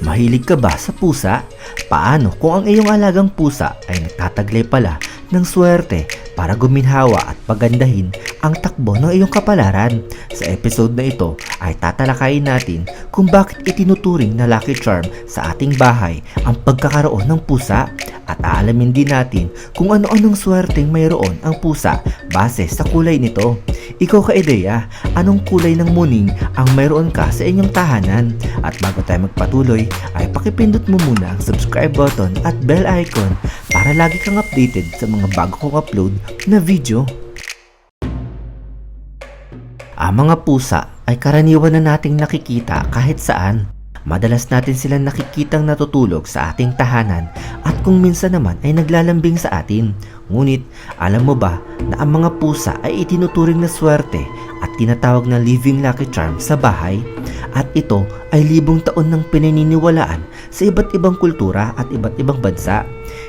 Mahilig ka ba sa pusa? Paano kung ang iyong alagang pusa ay nagtataglay pala ng swerte para guminhawa at pagandahin ang takbo ng iyong kapalaran? Sa episode na ito ay tatalakayin natin kung bakit itinuturing na lucky charm sa ating bahay ang pagkakaroon ng pusa at aalamin din natin kung ano-anong swerteng mayroon ang pusa base sa kulay nito. Ikaw ka ideya, anong kulay ng muning ang mayroon ka sa inyong tahanan? At bago tayo magpatuloy, ay pakipindot mo muna ang subscribe button at bell icon para lagi kang updated sa mga bago kong upload na video. Ang mga pusa ay karaniwan na nating nakikita kahit saan. Madalas natin silang nakikitang natutulog sa ating tahanan at kung minsan naman ay naglalambing sa atin. Ngunit alam mo ba na ang mga pusa ay itinuturing na swerte at tinatawag na living lucky charm sa bahay? At ito ay libong taon ng pinaniniwalaan sa iba't ibang kultura at iba't ibang bansa.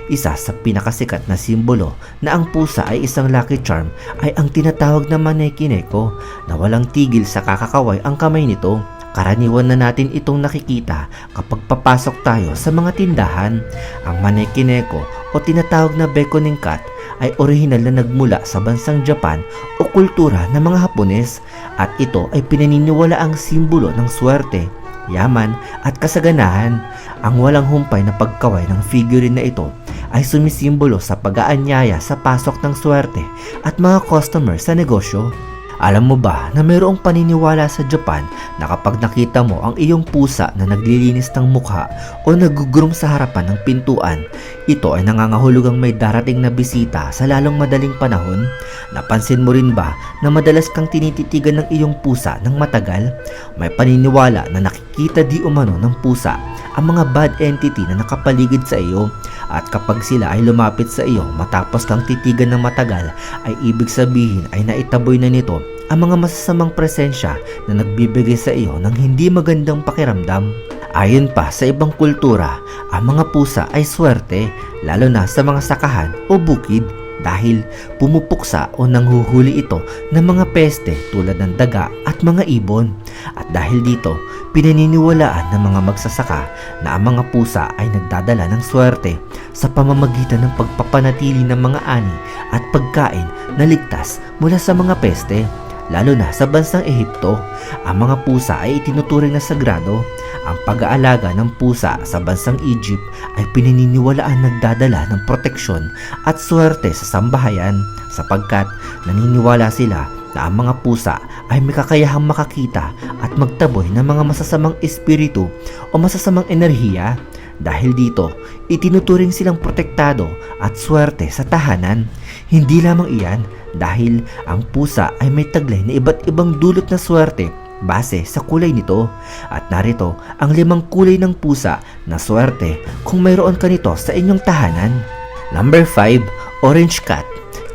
Isa sa pinakasikat na simbolo na ang pusa ay isang lucky charm ay ang tinatawag na manekineko na walang tigil sa kakakaway ang kamay nito. Karaniwan na natin itong nakikita kapag papasok tayo sa mga tindahan. Ang manekineko o tinatawag na beckoning cat ay orihinal na nagmula sa bansang Japan o kultura ng mga Hapones at ito ay pinaniniwala ang simbolo ng swerte, yaman at kasaganahan. Ang walang humpay na pagkaway ng figurine na ito ay sumisimbolo sa pag-aanyaya sa pasok ng swerte at mga customer sa negosyo. Alam mo ba na mayroong paniniwala sa Japan na kapag nakita mo ang iyong pusa na naglilinis ng mukha o nagugroom sa harapan ng pintuan, ito ay nangangahulugang may darating na bisita sa lalong madaling panahon? Napansin mo rin ba na madalas kang tinititigan ng iyong pusa ng matagal? May paniniwala na nakikita di umano ng pusa ang mga bad entity na nakapaligid sa iyo at kapag sila ay lumapit sa iyo matapos kang titigan ng matagal ay ibig sabihin ay naitaboy na nito ang mga masasamang presensya na nagbibigay sa iyo ng hindi magandang pakiramdam. Ayon pa sa ibang kultura, ang mga pusa ay swerte lalo na sa mga sakahan o bukid dahil pumupuksa o nanghuhuli ito ng mga peste tulad ng daga at mga ibon. At dahil dito, pinaniniwalaan ng mga magsasaka na ang mga pusa ay nagdadala ng swerte sa pamamagitan ng pagpapanatili ng mga ani at pagkain na ligtas mula sa mga peste. Lalo na sa bansang Ehipto, ang mga pusa ay itinuturing na sagrado. Ang pag-aalaga ng pusa sa bansang Egypt ay pinaniniwalaan nagdadala ng proteksyon at swerte sa sambahayan sapagkat naniniwala sila na ang mga pusa ay may kakayahang makakita at magtaboy ng mga masasamang espiritu o masasamang enerhiya. Dahil dito, itinuturing silang protektado at swerte sa tahanan. Hindi lamang iyan dahil ang pusa ay may taglay na iba't ibang dulot na swerte base sa kulay nito. At narito ang limang kulay ng pusa na swerte kung mayroon ka nito sa inyong tahanan. Number 5, Orange Cat.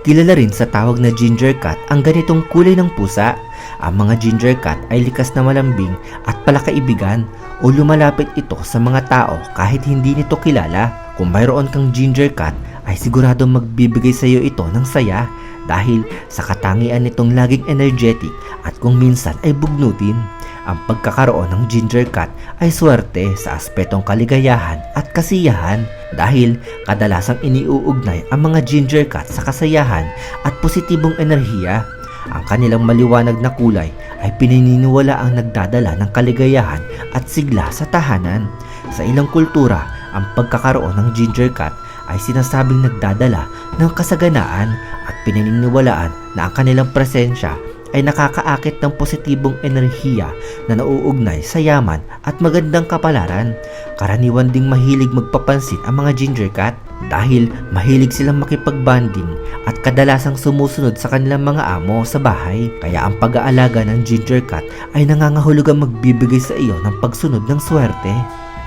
Kilala rin sa tawag na ginger cat ang ganitong kulay ng pusa. Ang mga ginger cat ay likas na malambing at palakaibigan o lumalapit ito sa mga tao kahit hindi nito kilala. Kung mayroon kang ginger cat ay sigurado magbibigay sa iyo ito ng saya dahil sa katangian nitong laging energetic at kung minsan ay bugnutin. Ang pagkakaroon ng ginger cat ay swerte sa aspetong kaligayahan at kasiyahan dahil kadalasang iniuugnay ang mga ginger cat sa kasayahan at positibong enerhiya. Ang kanilang maliwanag na kulay ay pinaniniwala ang nagdadala ng kaligayahan at sigla sa tahanan. Sa ilang kultura, ang pagkakaroon ng ginger cat ay sinasabing nagdadala ng kasaganaan at pinaniniwalaan na ang kanilang presensya ay nakakaakit ng positibong enerhiya na nauugnay sa yaman at magandang kapalaran. Karaniwan ding mahilig magpapansin ang mga ginger cat dahil mahilig silang makipagbanding at kadalasang sumusunod sa kanilang mga amo sa bahay. Kaya ang pag-aalaga ng ginger cat ay nangangahulugang magbibigay sa iyo ng pagsunod ng swerte.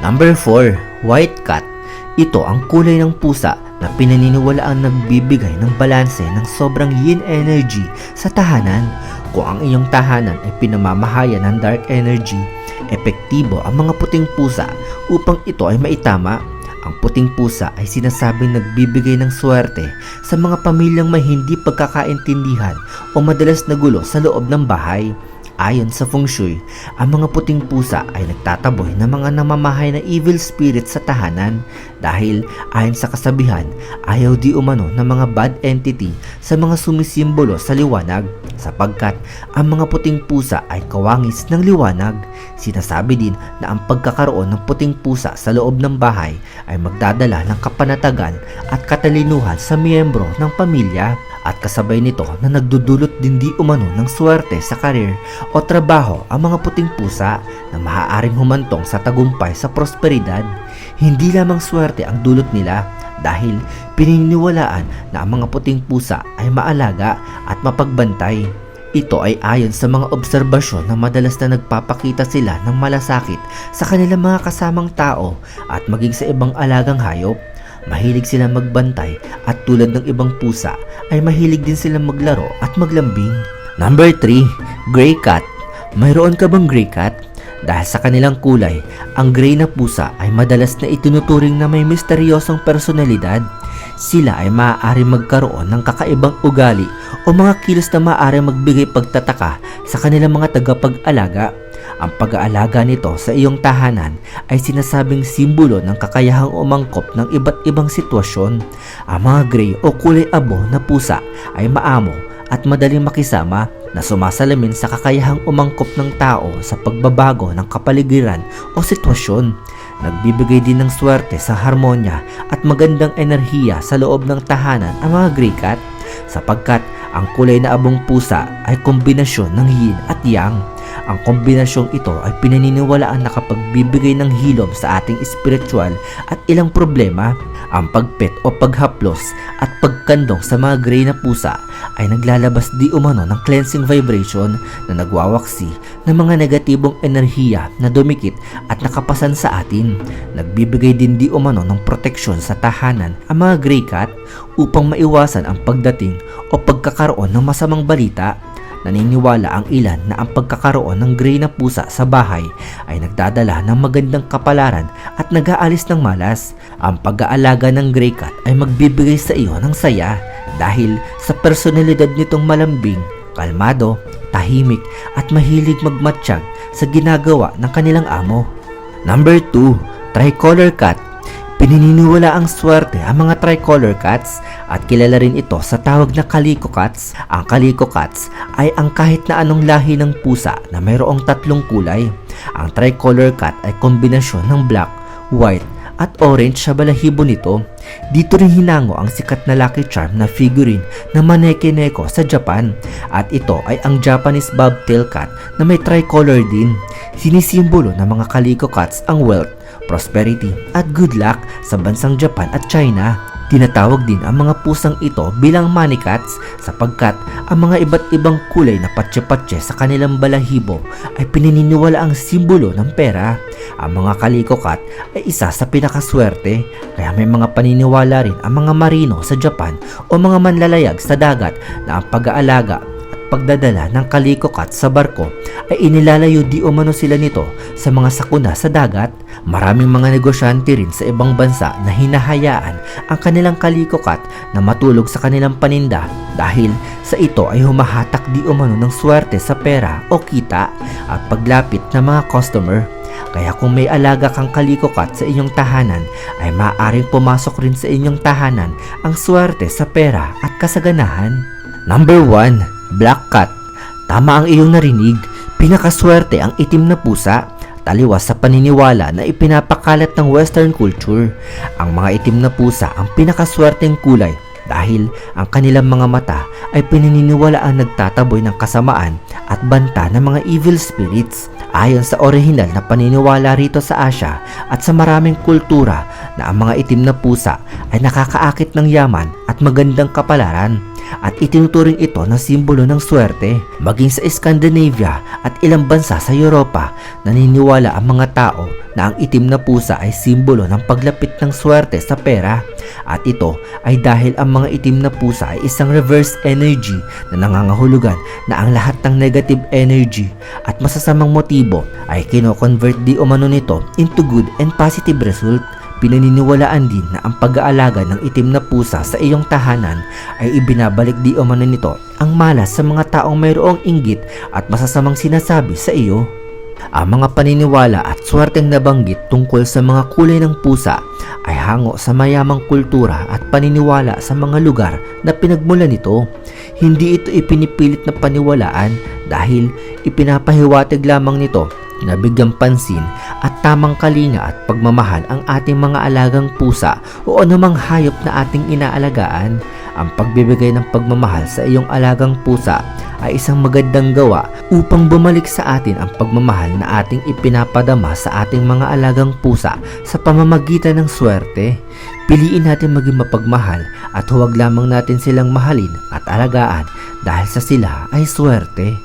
Number 4, White Cat. Ito ang kulay ng pusa na pinaniniwalaang nagbibigay ng balanse ng sobrang yin energy sa tahanan. Kung ang iyong tahanan ay pinamamahayan ng dark energy, epektibo ang mga puting pusa upang ito ay maitama. Ang puting pusa ay sinasabing nagbibigay ng swerte sa mga pamilyang may hindi pagkakaintindihan o madalas na gulo sa loob ng bahay. Ayon sa feng shui, ang mga puting pusa ay nagtataboy ng mga namamahay na evil spirit sa tahanan dahil ayon sa kasabihan, ayaw di umano ng mga bad entity sa mga sumisimbolo sa liwanag sapagkat ang mga puting pusa ay kawangis ng liwanag. Sinasabi din na ang pagkakaroon ng puting pusa sa loob ng bahay ay magdadala ng kapanatagan at katalinuhan sa miyembro ng pamilya at kasabay nito na nagdudulot din di umano ng swerte sa karir o trabaho ang mga puting pusa na maaaring humantong sa tagumpay sa prosperidad. Hindi lamang swerte ang dulot nila dahil pininiwalaan na ang mga puting pusa ay maalaga at mapagbantay. Ito ay ayon sa mga obserbasyon na madalas na nagpapakita sila ng malasakit sa kanilang mga kasamang tao at maging sa ibang alagang hayop. Mahilig silang magbantay at tulad ng ibang pusa ay mahilig din silang maglaro at maglambing. Number 3, Gray Cat. Mayroon ka bang gray cat? Dahil sa kanilang kulay, ang gray na pusa ay madalas na itinuturing na may misteryosong personalidad. Sila ay maaari magkaroon ng kakaibang ugali o mga kilos na maaari magbigay pagtataka sa kanilang mga tagapag-alaga. Ang pag-aalaga nito sa iyong tahanan ay sinasabing simbolo ng kakayahang umangkop ng iba't ibang sitwasyon. Ang mga gray o kulay abo na pusa ay maamo at madaling makisama na sumasalamin sa kakayahang umangkop ng tao sa pagbabago ng kapaligiran o sitwasyon. Nagbibigay din ng swerte sa harmonya at magandang enerhiya sa loob ng tahanan ang mga gray cat sapagkat ang kulay na abong pusa ay kombinasyon ng yin at yang. Ang kombinasyong ito ay pinaniniwalaan na kapag bibigay ng hilom sa ating espiritual at ilang problema, ang pagpet o paghaplos at pagkandong sa mga gray na pusa ay naglalabas di umano ng cleansing vibration na nagwawaksi ng mga negatibong enerhiya na dumikit at nakapasan sa atin. Nagbibigay din di umano ng proteksyon sa tahanan ang mga gray cat upang maiwasan ang pagdating o pagkakaroon ng masamang balita Naniniwala ang ilan na ang pagkakaroon ng gray na pusa sa bahay ay nagdadala ng magandang kapalaran at nag-aalis ng malas. Ang pag-aalaga ng gray cat ay magbibigay sa iyo ng saya dahil sa personalidad nitong malambing, kalmado, tahimik at mahilig magmatsyag sa ginagawa ng kanilang amo. Number 2, Tricolor Cat Pinininiwala ang swerte ang mga tricolor cats at kilala rin ito sa tawag na calico cats. Ang calico cats ay ang kahit na anong lahi ng pusa na mayroong tatlong kulay. Ang tricolor cat ay kombinasyon ng black, white, at orange sa balahibo nito. Dito rin hinango ang sikat na Lucky Charm na figurine na Maneki Neko sa Japan at ito ay ang Japanese bobtail cat na may tricolor din. Sinisimbolo ng mga calico cats ang wealth, prosperity at good luck sa bansang Japan at China. Tinatawag din ang mga pusang ito bilang money cats sapagkat ang mga iba't ibang kulay na patse-patse sa kanilang balahibo ay pinaniniwala ang simbolo ng pera. Ang mga kaliko cat ay isa sa pinakaswerte kaya may mga paniniwala rin ang mga marino sa Japan o mga manlalayag sa dagat na ang pag-aalaga pagdadala ng kaliko cat sa barko ay inilalayo di umano sila nito sa mga sakuna sa dagat. Maraming mga negosyante rin sa ibang bansa na hinahayaan ang kanilang kaliko cat na matulog sa kanilang paninda dahil sa ito ay humahatak di umano ng swerte sa pera o kita at paglapit ng mga customer. Kaya kung may alaga kang kaliko cat sa inyong tahanan ay maaaring pumasok rin sa inyong tahanan ang swerte sa pera at kasaganahan. Number 1, Black Cat. Tama ang iyong narinig, pinakaswerte ang itim na pusa. Taliwas sa paniniwala na ipinapakalat ng western culture. Ang mga itim na pusa ang pinakaswerteng kulay dahil ang kanilang mga mata ay pinaniniwala ang nagtataboy ng kasamaan at banta ng mga evil spirits. Ayon sa orihinal na paniniwala rito sa Asia at sa maraming kultura na ang mga itim na pusa ay nakakaakit ng yaman at magandang kapalaran at itinuturing ito na simbolo ng swerte. Maging sa Scandinavia at ilang bansa sa Europa, naniniwala ang mga tao na ang itim na pusa ay simbolo ng paglapit ng swerte sa pera. At ito ay dahil ang mga itim na pusa ay isang reverse energy na nangangahulugan na ang lahat ng negative energy at masasamang motibo ay kino-convert di umano nito into good and positive result Ipinaniniwalaan din na ang pag-aalaga ng itim na pusa sa iyong tahanan ay ibinabalik di umano nito ang malas sa mga taong mayroong inggit at masasamang sinasabi sa iyo. Ang mga paniniwala at swerteng nabanggit tungkol sa mga kulay ng pusa ay hango sa mayamang kultura at paniniwala sa mga lugar na pinagmula nito. Hindi ito ipinipilit na paniwalaan dahil ipinapahiwatig lamang nito na bigyang pansin at tamang kalinga at pagmamahal ang ating mga alagang pusa o anumang hayop na ating inaalagaan. Ang pagbibigay ng pagmamahal sa iyong alagang pusa ay isang magandang gawa upang bumalik sa atin ang pagmamahal na ating ipinapadama sa ating mga alagang pusa sa pamamagitan ng swerte. Piliin natin maging mapagmahal at huwag lamang natin silang mahalin at alagaan dahil sa sila ay swerte.